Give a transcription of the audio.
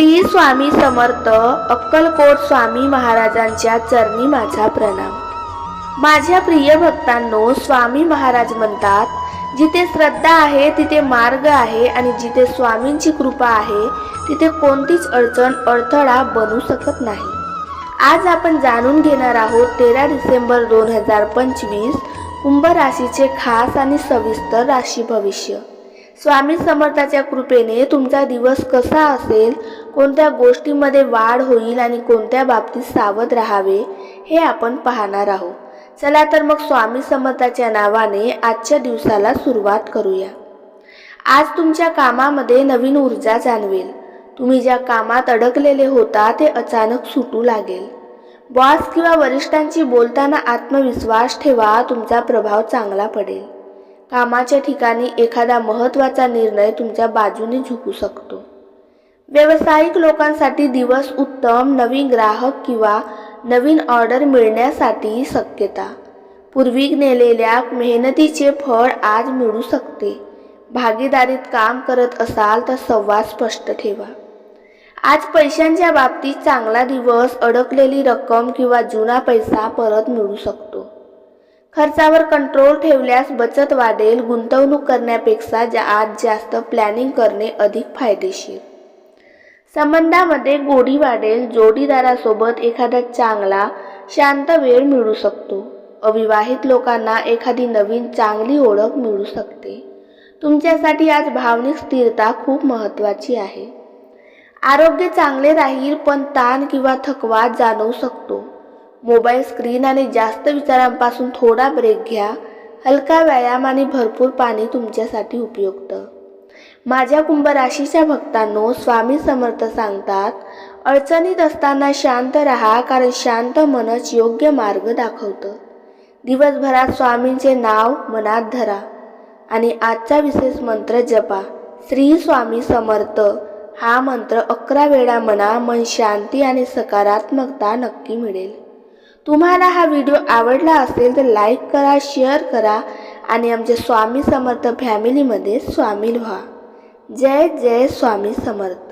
श्री स्वामी समर्थ अक्कलकोट स्वामी महाराजांच्या चरणी माझा प्रणाम. माझ्या प्रिय भक्तांनो स्वामी महाराज म्हणतात जिथे श्रद्धा आहे तिथे मार्ग आहे आणि जिथे स्वामींची कृपा आहे तिथे कोणतीच अडचण अडथळा बनू शकत नाही. आज आपण जाणून घेणार आहोत तेरा डिसेंबर दोन हजार पंचवीस कुंभ राशीचे खास आणि सविस्तर राशी भविष्य. स्वामी समर्थाच्या कृपेने तुमचा दिवस कसा असेल कोणत्या गोष्टीमध्ये वाढ होईल आणि कोणत्या बाबतीत सावध राहावे हे आपण पाहणार आहोत. चला तर मग स्वामी समर्थाच्या नावाने आजच्या दिवसाला सुरुवात करूया. आज तुमच्या कामामध्ये नवीन ऊर्जा जाणवेल. तुम्ही ज्या कामात अडकलेले होता ते अचानक सुटू लागेल. बॉस किंवा वरिष्ठांशी बोलताना आत्मविश्वास ठेवा तुमचा प्रभाव चांगला पडेल. कामाच्या ठिकाणी एखादा महत्त्वाचा निर्णय तुमच्या बाजूने झुकू शकतो. व्यावसायिक लोकांसाठी दिवस उत्तम नवीन ग्राहक किंवा नवीन ऑर्डर मिळण्यासाठी शक्यता. पूर्वी नेलेल्या मेहनतीचे फळ आज मिळू शकते. भागीदारीत काम करत असाल तर संवाद स्पष्ट ठेवा. आज पैशांच्या बाबतीत चांगला दिवस अडकलेली रक्कम किंवा जुना पैसा परत मिळू शकतो. खर्चावर कंट्रोल ठेवल्यास बचत वाढेल गुंतवणूक करण्यापेक्षा जा आज जास्त प्लॅनिंग करणे अधिक फायदेशीर. संबंधामध्ये गोडी वाढेल जोडीदारासोबत एखादा चांगला शांत वेळ मिळू शकतो. अविवाहित लोकांना एखादी नवीन चांगली ओळख मिळू शकते. तुमच्यासाठी आज भावनिक स्थिरता खूप महत्त्वाची आहे. आरोग्य चांगले राहील पण ताण किंवा थकवा जाणवू शकतो. मोबाईल स्क्रीन आणि जास्त विचारांपासून थोडा ब्रेक घ्या. हलका व्यायाम आणि भरपूर पाणी तुमच्यासाठी उपयुक्त. माझ्या कुंभ राशीच्या भक्तांनो स्वामी समर्थ सांगतात अडचणीत असताना शांत राहा कारण शांत मनच योग्य मार्ग दाखवतं. दिवसभरात स्वामींचे नाव मनात धरा आणि आजचा विशेष मंत्र जपा. श्री स्वामी समर्थ हा मंत्र अकरा वेळा म्हणा मन शांती आणि सकारात्मकता नक्की मिळेल. तुम्हाला हा व्हिडिओ आवडला असेल तर लाईक करा शेअर करा आणि आमच्या स्वामी समर्थ फॅमिलीमध्ये सामील व्हा. जय जय स्वामी समर्थ.